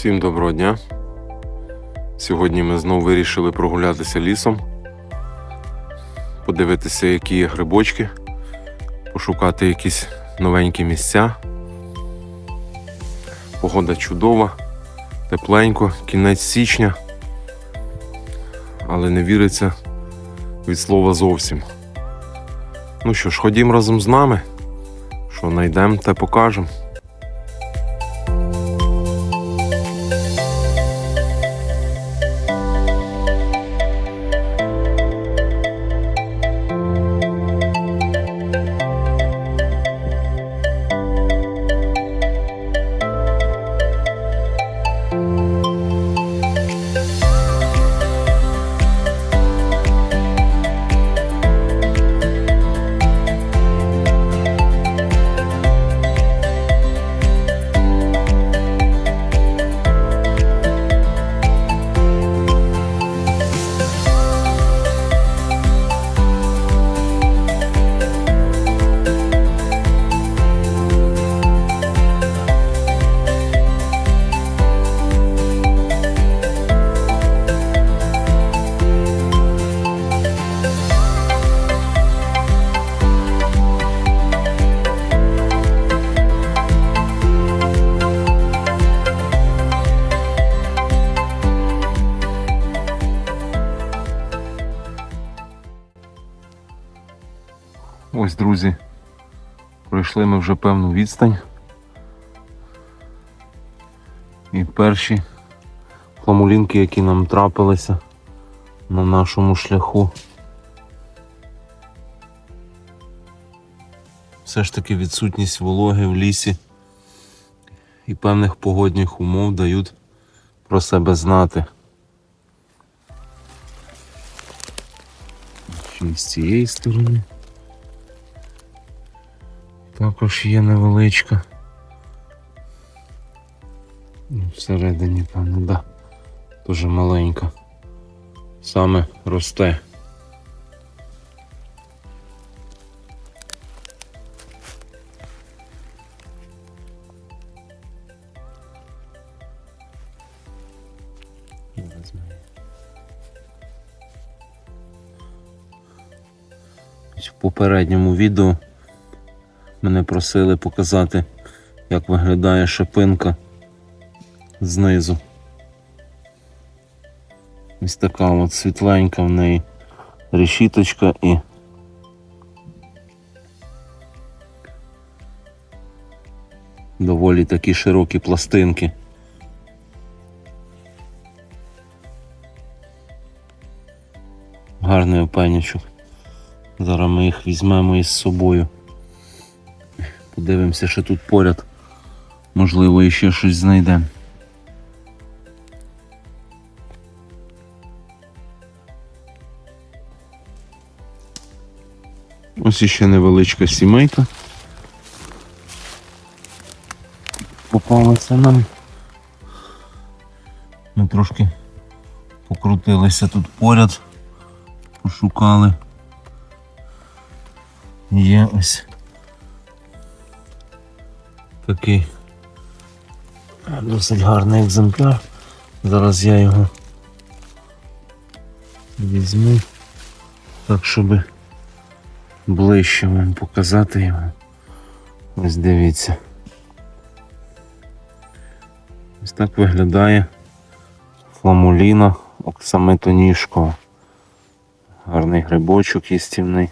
Всім доброго дня. Сьогодні ми знову вирішили прогулятися лісом, подивитися, які є грибочки, пошукати якісь новенькі місця. Погода чудова, тепленько, кінець січня, але не віриться від слова зовсім. Ну що ж, ходім разом з нами. Що знайдемо, те покажемо. Ось, друзі, пройшли ми вже певну відстань. І перші фламулінки, які нам трапилися на нашому шляху. Все ж таки відсутність вологи в лісі і певних погодних умов дають про себе знати. Й з цієї сторони. Також є невеличка. Ну, Всередині, певно, да. Дуже маленька. Саме росте. В попередньому відео Мене просили показати, як виглядає шипинка знизу. Ось така от світленька в неї решіточка і доволі такі широкі пластинки. Гарний опенячок. Зараз ми їх візьмемо із собою. Подивимося, що тут поряд. Можливо, іще щось знайдемо. Ось іще невеличка сімейка. Попалася нам. Ми трошки покрутилися тут поряд, пошукали. Є ось такий досить гарний екземпляр. Зараз я його візьму так, щоб ближче вам показати його. Ось дивіться. Ось так виглядає фламуліна оксамитоніжкова. Гарний грибочок їстівний.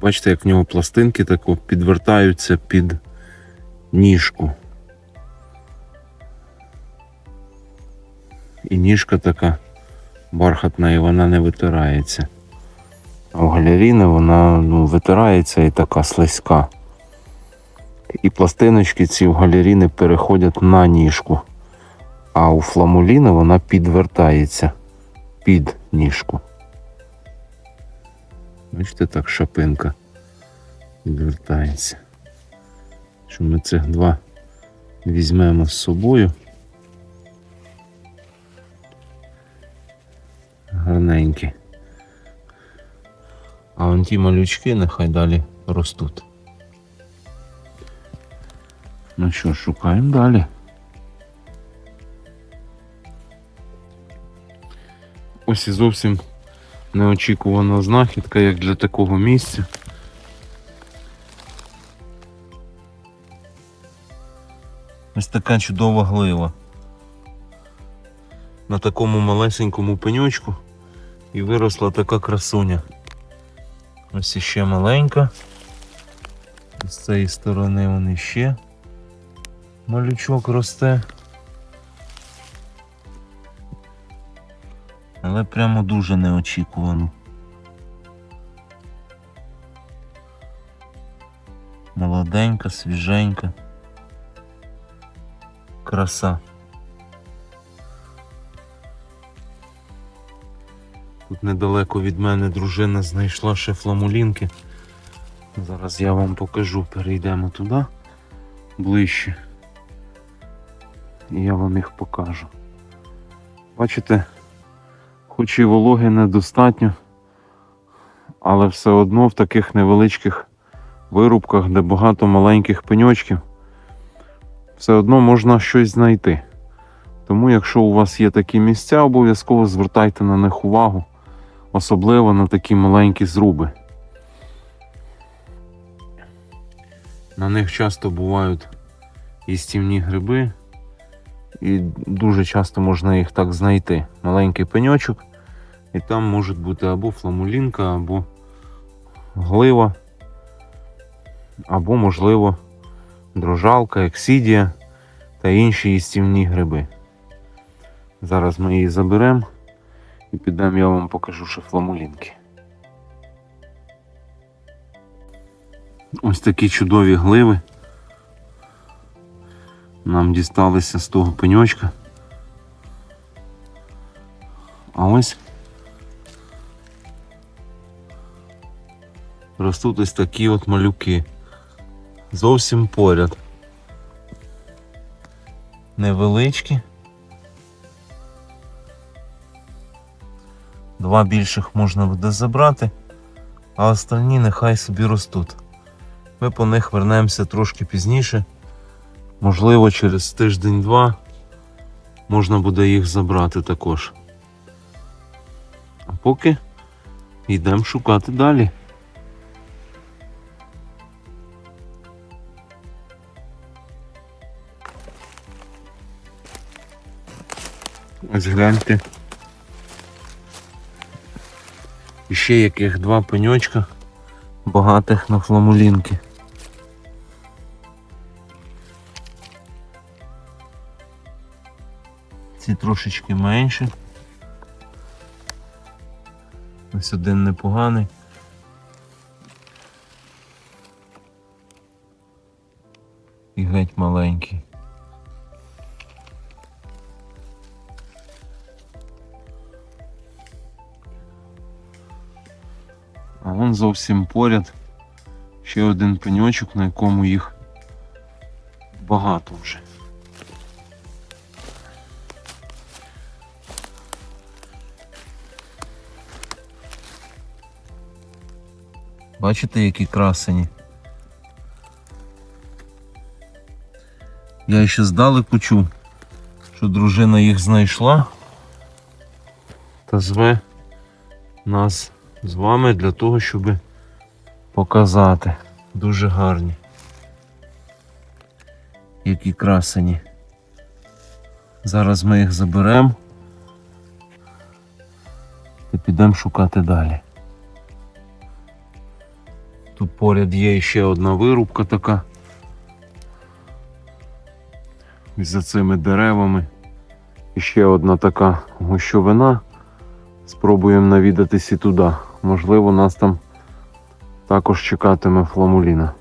Бачите, як в нього пластинки тако підвертаються під ніжку. І ніжка така бархатна і вона не витирається. А у галяріни вона ну, витирається і така слизька. І пластиночки ці в галяріни переходять на ніжку. А у фламуліни вона підвертається під ніжку. Бачите, так шапинка відвертається. Що ми цих два візьмемо з собою. Гарненькі. А вон ті малючки нехай далі ростуть. Ну що, шукаємо далі. Ось і зовсім неочікувана знахідка, як для такого місця. Ось така чудова глива. На такому малесенькому пеньочку і виросла така красуня. Ось іще маленька. З цієї сторони вони ще малючок росте. Але прямо дуже неочікувано. Молоденька, свіженька. Краса. Тут недалеко від мене дружина знайшла ще фламулінки. Зараз я вам покажу, перейдемо туди ближче. І я вам їх покажу. Бачите, хоч і вологи недостатньо, але все одно в таких невеличких вирубках, де багато маленьких пеньочків, все одно можна щось знайти. Тому, якщо у вас є такі місця, обов'язково звертайте на них увагу, особливо на такі маленькі зруби. На них часто бувають їстівні гриби, і дуже часто можна їх так знайти. Маленький пеньочок, і там може бути або фламулінка, або глива, або, можливо, дрожалка, ексідія та інші їстівні гриби. Зараз ми її заберемо і підемо, я вам покажу ще фламулінки. Ось такі чудові гливи. Нам дісталися з того пеньочка. А ось ростуть ось такі от малюки. Зовсім поряд. Невеличкі. Два більших можна буде забрати, а остальні нехай собі ростуть. Ми по них вернемося трошки пізніше. Можливо, через тиждень-два можна буде їх забрати також. А поки йдемо шукати далі. Ось гляньте. Ще яких два пеньочка багатих на фламулінки. Ці трошечки менші. Ось один непоганий. І геть маленький. А вон зовсім поряд ще один пеньочок, на якому їх багато вже. Бачите, які красені? Я ще здалеку чув, що дружина їх знайшла та зве нас з вами для того, щоб показати. Дуже гарні. Які красені. Зараз ми їх заберемо і підемо шукати далі. Поряд є ще одна вирубка така. І за цими деревами. І ще одна така гущовина. Спробуємо навідатись і туди. Можливо, нас там також чекатиме фламуліна.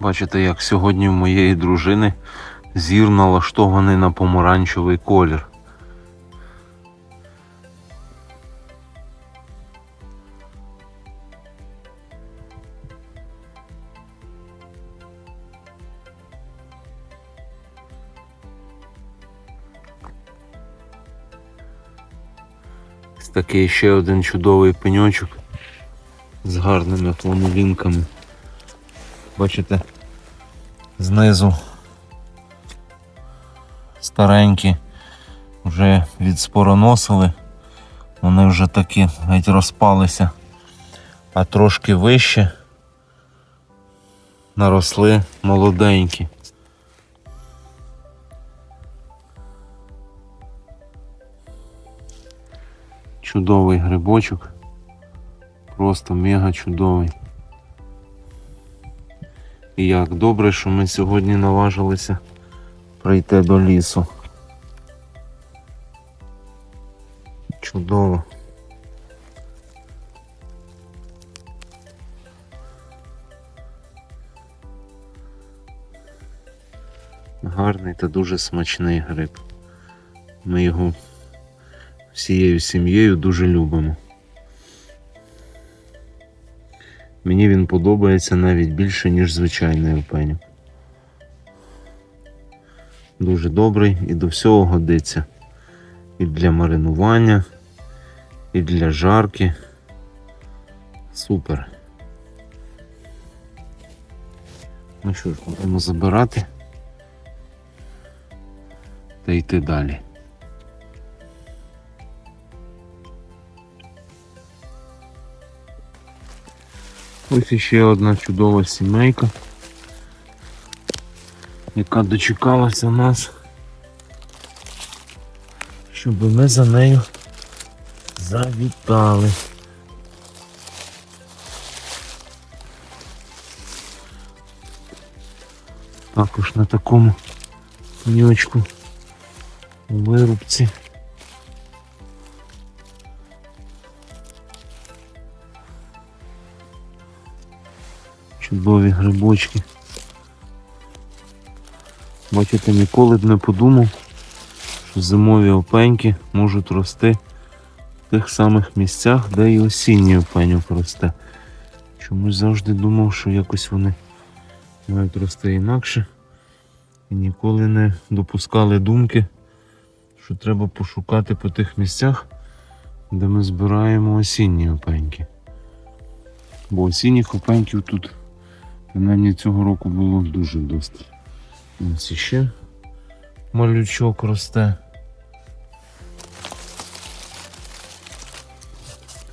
Бачите, як сьогодні в моєї дружини зір налаштований на помаранчевий колір. Такий ще один чудовий пеньочок. з гарними фламулінками. Бачите, знизу старенькі вже відспороносили, вони вже такі геть розпалися, а трошки вище наросли молоденькі. Чудовий грибочок. Просто мега чудовий. І як добре, що ми сьогодні наважилися прийти до лісу. Чудово. Гарний та дуже смачний гриб. Ми його всією сім'єю дуже любимо. Мені він подобається навіть більше, ніж звичайний опеньок. Дуже добрий і до всього годиться. І для маринування, і для жарки. Супер. Ну що ж, будемо забирати та йти далі. Ось іще одна чудова сімейка, яка дочекалася нас, щоб ми за нею завітали. Також на такому пеньочку вирубці. Чудові грибочки. Бачите, ніколи б не подумав, що зимові опеньки можуть рости в тих самих місцях, де і осінній опеньок росте. Чомусь завжди думав, що якось вони мають рости інакше. І ніколи не допускали думки, що треба пошукати по тих місцях, де ми збираємо осінні опеньки. Бо осінніх опеньків тут принаймні цього року було дуже досить. Ось іще малючок росте.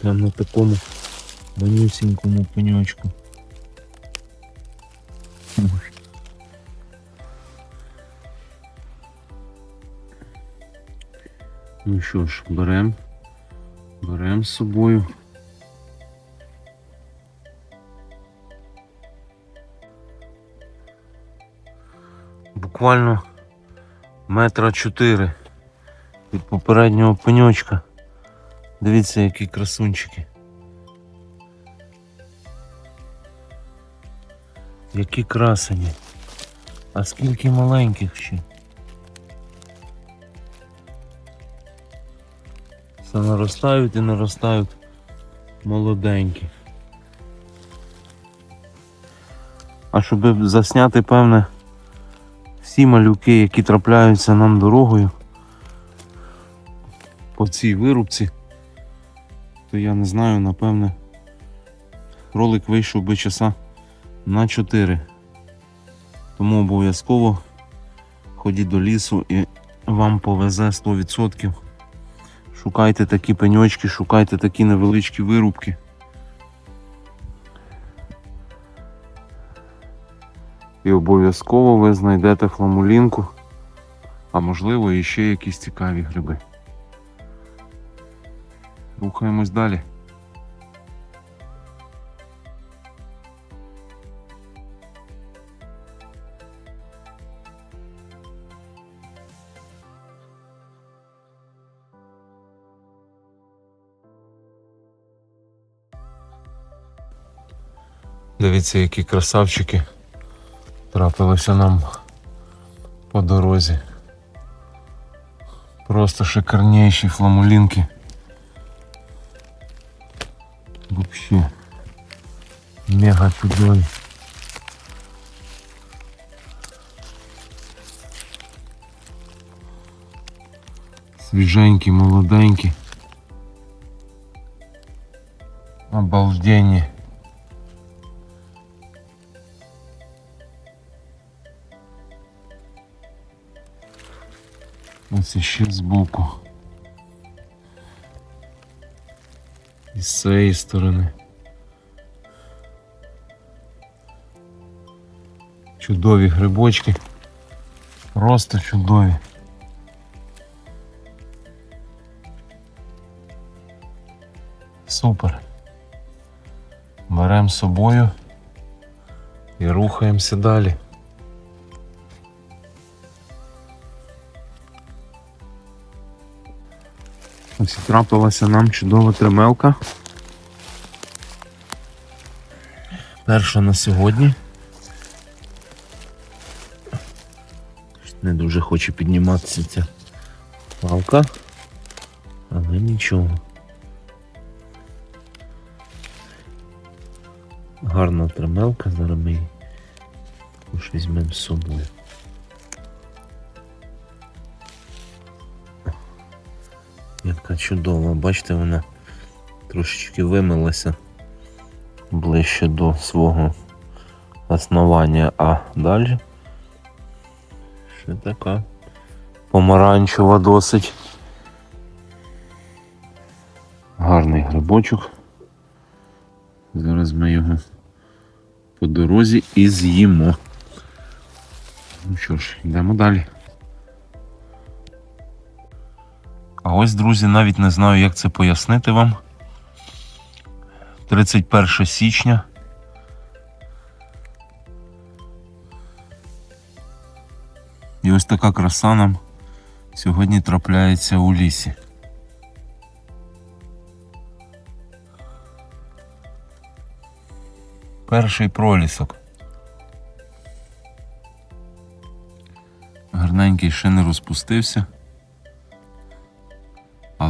Прямо на такому манюсінькому пеньочку. Ну що ж, берем, берем з собою. Буквально метра чотири від попереднього пеньочка. Дивіться, які красунчики. Які красені. А скільки маленьких ще. Все наростають і наростають молоденькі. А щоб засняти певне всі малюки, які трапляються нам дорогою по цій вирубці, то я не знаю, напевне, ролик вийшов би часа на 4. Тому обов'язково ходіть до лісу і вам повезе 100%. Шукайте такі пеньочки, шукайте такі невеличкі вирубки. І обов'язково ви знайдете фламулінку, а можливо і ще якісь цікаві гриби. Рухаємось далі. Дивіться, які красавчики трапилися нам по дорозі. Просто шикарнейші фламулінки. Вообще мега чудові. Свіженькі, молоденькі. Обалденні. Ось іще збоку. І з цієї сторони. Чудові грибочки. Просто чудові. Супер. Беремо з собою і рухаємося далі. Ось трапилася нам чудова тремелка. Перша на сьогодні. Не дуже хоче підніматися ця палка, але нічого. Гарна тремелка, зараз ми її також візьмемо з собою. Яка чудова, бачите, вона трошечки вимилася ближче до свого основання, а далі ще така помаранчева досить. Гарний грибочок. Зараз ми його по дорозі і з'їмо. Ну що ж, йдемо далі. Ось, друзі, навіть не знаю, як це пояснити вам. 31 січня. І ось така краса нам сьогодні трапляється у лісі. Перший пролісок. Гарненький ще не розпустився,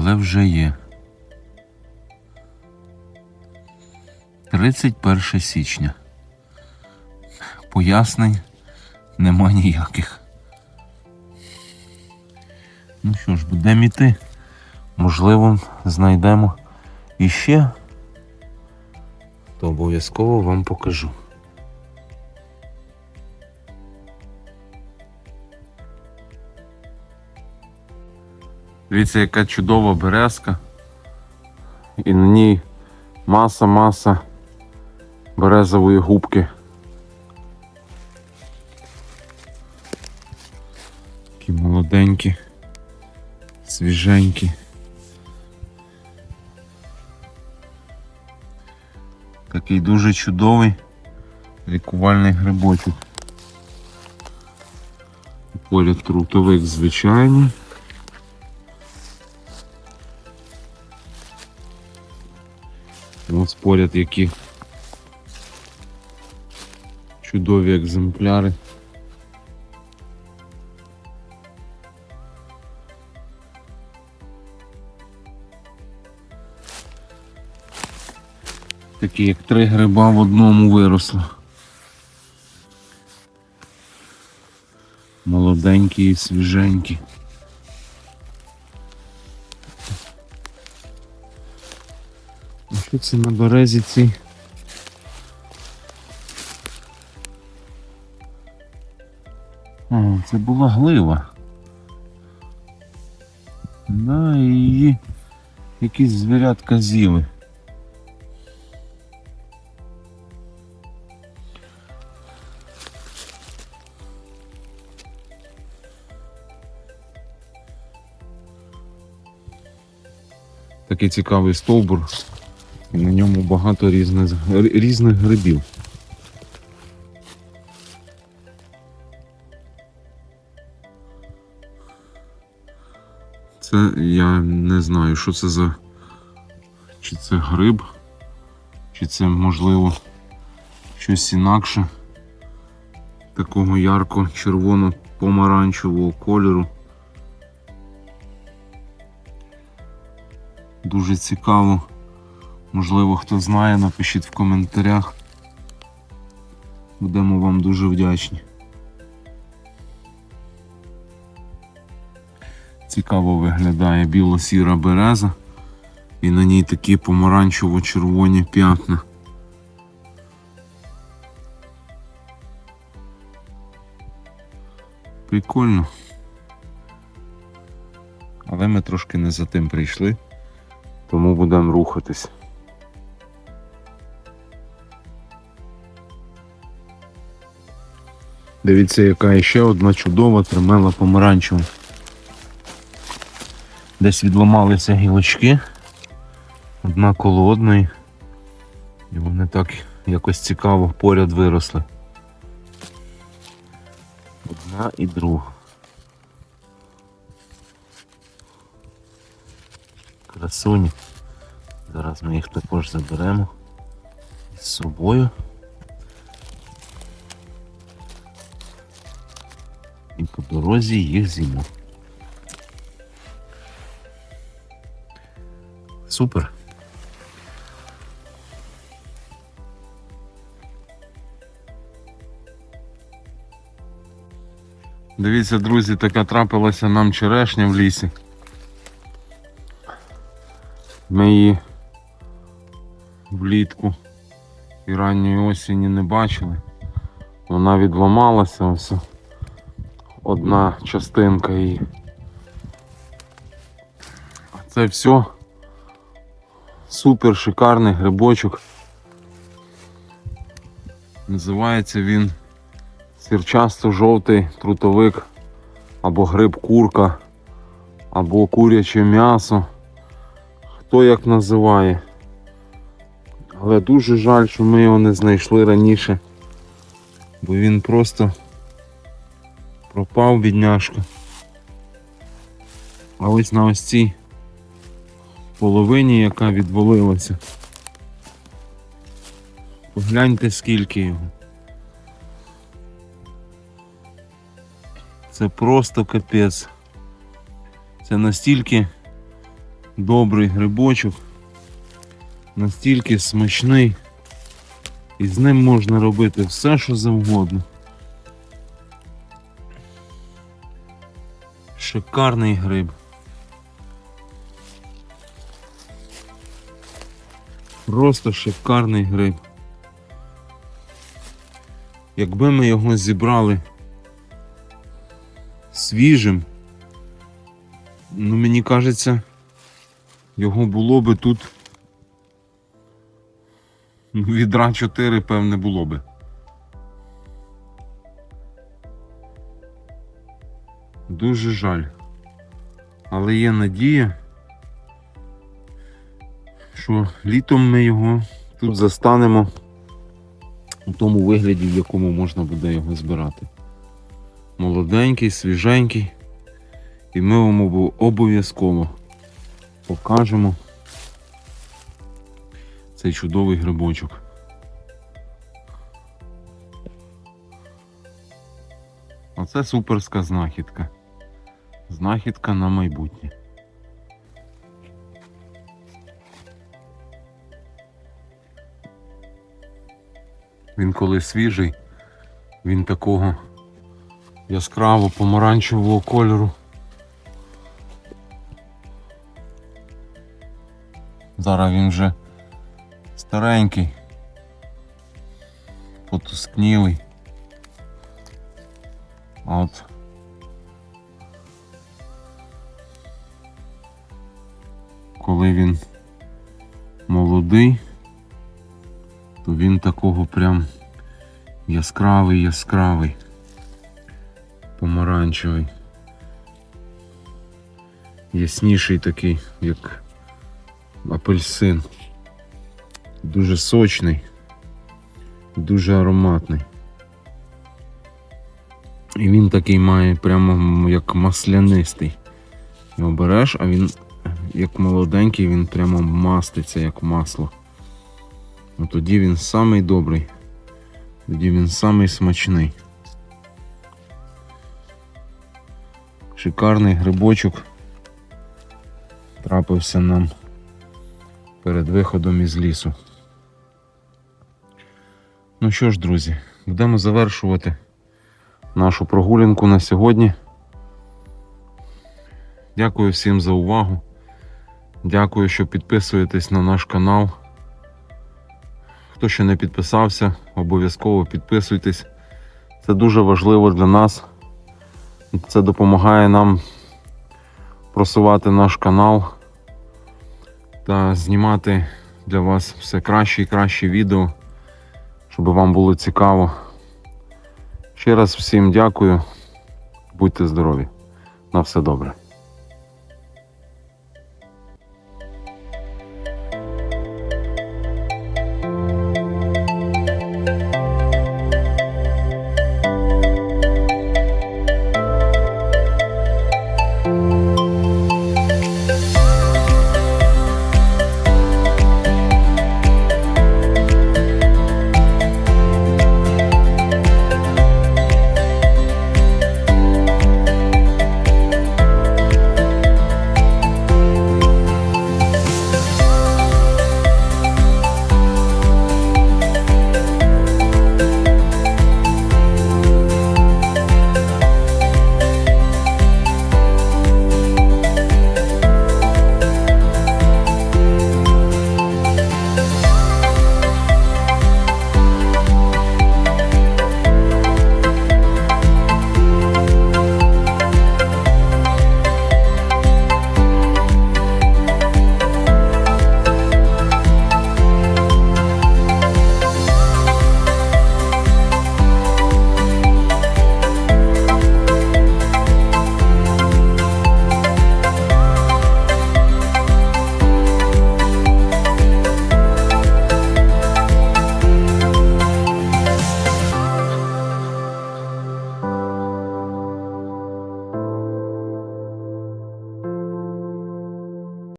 але вже є. 31 січня. Пояснень нема ніяких. Ну що ж, будемо йти. Можливо, знайдемо іще, то обов'язково вам покажу. Дивіться, яка чудова березка. І на ній маса-маса березової губки. Такі молоденькі, свіженькі. Такий дуже чудовий лікувальний грибочок. Поряд трутовик звичайний. Поряд які чудові екземпляри. Такі як три гриба в одному виросло. Молоденькі і свіженькі. Що це на березі ці? О, це була глива. Да, і якісь звірятка з'їли. Такий цікавий стовбур. На ньому багато різних, різних грибів. Це я не знаю, що це за. Чи це гриб, чи це можливо щось інакше. Такого ярко червоно-помаранчевого кольору. Дуже цікаво. Можливо, хто знає, напишіть в коментарях. Будемо вам дуже вдячні. Цікаво виглядає біло-сіра береза і на ній такі помаранчево-червоні п'ятна. Прикольно. Але ми трошки не за тим прийшли, тому будемо рухатись. Дивіться, яка ще одна чудова тримела помаранчева. Десь відламалися гілочки. Одна коло одної. І вони так якось цікаво поряд виросли. Одна і друга. Красуні. Зараз ми їх також заберемо з собою. Дорозі їх з'їмо. Супер. Дивіться, друзі, така трапилася нам черешня в лісі. Ми її влітку і ранньої осені не бачили. Вона відламалася ось одна частинка. А Це все супер шикарний грибочок. Називається він сірчасто-жовтий трутовик або гриб курка, або куряче м'ясо. Хто як називає. Але дуже жаль, що ми його не знайшли раніше. Бо він просто пропав бідняшка. А ось на ось цій половині, яка відвалилася. Погляньте скільки його. Це просто капець. Це настільки добрий грибочок, настільки смачний. І з ним можна робити все, що завгодно. Шикарний гриб. Просто шикарний гриб. Якби ми його зібрали свіжим, ну мені кажеться, його було би тут ну, відра 4, певне, було би. Дуже жаль. Але є надія, що літом ми його тут застанемо у тому вигляді, в якому можна буде його збирати. Молоденький, свіженький. І ми вам обов'язково покажемо цей чудовий грибочок. Оце суперська знахідка. Знахідка на майбутнє. Він коли свіжий, він такого яскраво помаранчевого кольору. Зараз він вже старенький, потускнілий. От коли він молодий, то він такого прям яскравий яскравий, помаранчевий. Ясніший такий, як апельсин. Дуже сочний, дуже ароматний. І він такий має прямо як маслянистий. Його береш, а він як молоденький, він прямо маститься як масло. Ну, тоді він самий добрий. Тоді він самий смачний. Шикарний грибочок трапився нам перед виходом із лісу. Ну що ж, друзі, будемо завершувати нашу прогулянку на сьогодні. Дякую всім за увагу. Дякую, що підписуєтесь на наш канал. Хто ще не підписався, обов'язково підписуйтесь. Це дуже важливо для нас. Це допомагає нам просувати наш канал та знімати для вас все краще і краще відео, щоб вам було цікаво. Ще раз всім дякую. Будьте здорові. На все добре.